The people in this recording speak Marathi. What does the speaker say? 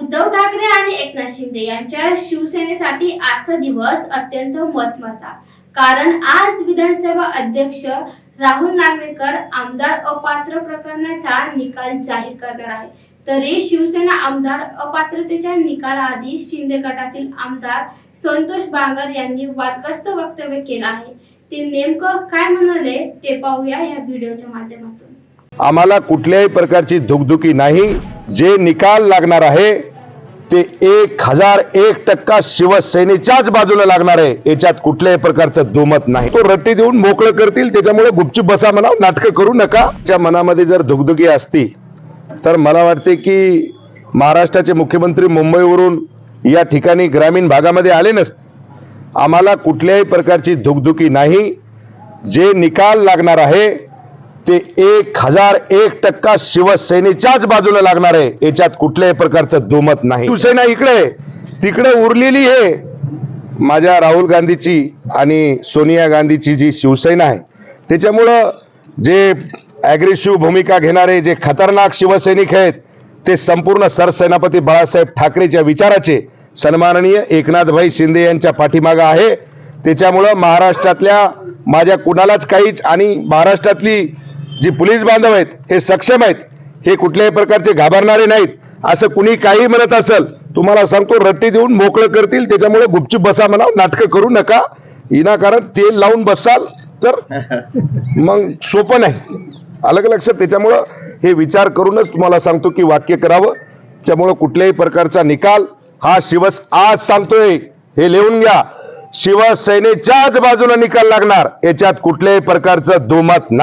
उद्धव ठाकरे आणि एकनाथ शिंदे यांच्या शिवसेनेसाठी आजचा दिवस अत्यंत महत्त्वाचा कारण आज विधानसभा अध्यक्ष राहुल नार्वेकर आमदार अपात्र प्रकरणाचा निकाल जाहीर करणार आहे. तरी शिवसेना आमदार अपात्रतेच्या निकालाआधी शिंदे गटातील आमदार संतोष बांगर यांनी वादग्रस्त वक्तव्य केलं आहे. ते नेमकं काय म्हणाले ते पाहूया या व्हिडिओच्या माध्यमातून. आम्हाला कुठल्याही प्रकारची धुकधुकी नाही. जे निकाल लागणार आहे ते एक हजार एक टक्का शिवसेनेच्याच बाजूला लागणार आहे. याच्यात कुठल्याही प्रकारचं दुमत नाही. तो रट्टी देऊन मोकळं करतील त्याच्यामुळे गुपचूप बसा म्हणा नाटकं करू नका. त्या मनामध्ये जर धुगधुगी असती तर मला वाटते की महाराष्ट्राचे मुख्यमंत्री मुंबईवरून या ठिकाणी ग्रामीण भागामध्ये आले नसते. आम्हाला कुठल्याही प्रकारची धुकधुकी नाही. जे निकाल लागणार आहे ते एक हजार एक टक्का शिवसेनेच्याच बाजूला लागणार आहे. याच्यात कुठल्याही प्रकारचं दुमत नाही. शिवसेना इकडे तिकडे उरलेली आहे माझ्या राहुल गांधीची आणि सोनिया गांधीची जी शिवसेना आहे त्याच्यामुळं जे ॲग्रेसिव्ह भूमिका घेणारे जे खतरनाक शिवसैनिक आहेत ते संपूर्ण सरसेनापती बाळासाहेब ठाकरेच्या विचाराचे सन्माननीय एकनाथभाई शिंदे यांच्या पाठीमागं आहे. त्याच्यामुळं महाराष्ट्रातल्या माझ्या कुणालाच काहीच आणि महाराष्ट्रातली जी पोलीस बांधव आहेत हे सक्षम आहेत हे कुठल्याही प्रकारचे घाबरणारे नाहीत. असं कुणी काही म्हणत असेल तुम्हाला सांगतो रट्टी देऊन मोकळं करतील त्याच्यामुळे गुपचूप बसा म्हणा नाटकं करू नका. विनाकारण तेल लावून बसाल तर मग सोपं नाही. का लक्षात त्याच्यामुळं हे विचार करूनच तुम्हाला सांगतो की वाक्य करावं. त्यामुळं कुठल्याही प्रकारचा निकाल हा शिवस आज सांगतोय हे लिहून घ्या. शिवसेनेच्याच बाजूला निकाल लागणार याच्यात कुठल्याही प्रकारचं दुमत नाही.